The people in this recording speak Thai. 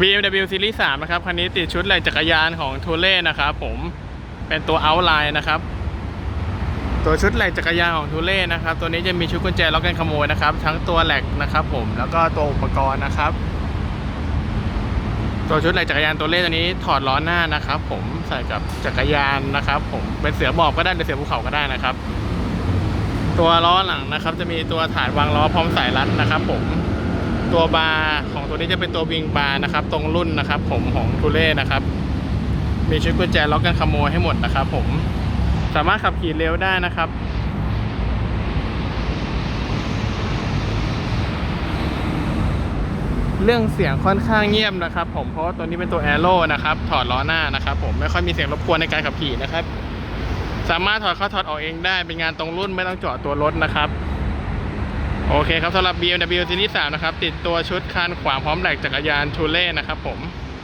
BMW Series 3 นะครับ คันนี้ติดชุดไหล่จักรยานของทูเล่นะครับผมเป็นตัว Outline นะครับ ตัวชุดไหล่จักรยานของทูเล่นะครับ ตัวนี้จะมีชุดกุญแจล็อกกันขโมยนะครับ ทั้งตัวแหลกนะครับ ผมแล้วก็ตัวอุปกรณ์นะครับ ตัวชุดไหล่จักรยานตัวเล่ตัวนี้ถอดล้อหน้านะครับ ผมใส่กับจักรยานนะครับ ผมเป็นเสือหมอบก็ได้หรือเสือภูเขาก็ได้นะครับ ตัวล้อหลังนะครับ จะมีตัวฐานวางล้อพร้อมสายรัดนะครับ ผม ตัวบาร์ของตัวนี้จะเป็นตัววิงบาร์นะครับ ตรงรุ่นนะครับ ผมของทูเล่นะครับ มีชุดกุญแจล็อกกันขโมยให้หมดนะครับ ผมสามารถขับขี่เร็วได้นะครับเรื่องเสียงค่อนข้างเงียบนะครับ ผมเพราะตัวนี้เป็นตัวแอโร่นะครับ ถอดล้อหน้านะครับ ผมไม่ค่อยมีเสียงรบกวนในการขับขี่นะครับ สามารถถอดเข้าถอดออกเองได้เป็นงานตรงรุ่นไม่ต้องเจาะตัวรถนะครับ โอเคครับสำหรับ BMW ซีรีส์3นะครับ ติดตัวชุดคานขวางพร้อมแหลกจักรยานทูเล่นะครับผม